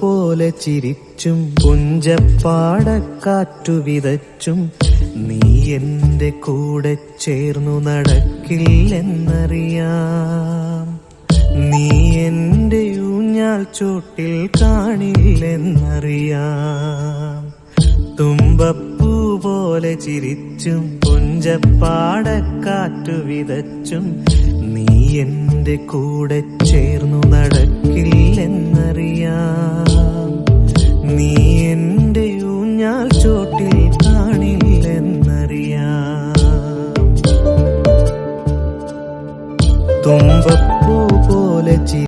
പോലെ ചിരിച്ചും പുഞ്ചപ്പാടക്കാറ്റു വിതച്ചും നീ എന്റെ കൂടെ ചേർന്നു നടക്കില്ലെന്നറിയാം. നീ എന്റെ ഊഞ്ഞാൽ ചോട്ടിൽ കാണില്ലെന്നറിയാം. തുമ്പപ്പൂ പോലെ ചിരിച്ചും പുഞ്ചപ്പാടക്കാറ്റു വിതച്ചും നീ എന്റെ കൂടെ ചേർന്നു നടക്കില്ലെന്നറിയാം. തുമ്പപ്പൂ പോലെ ചി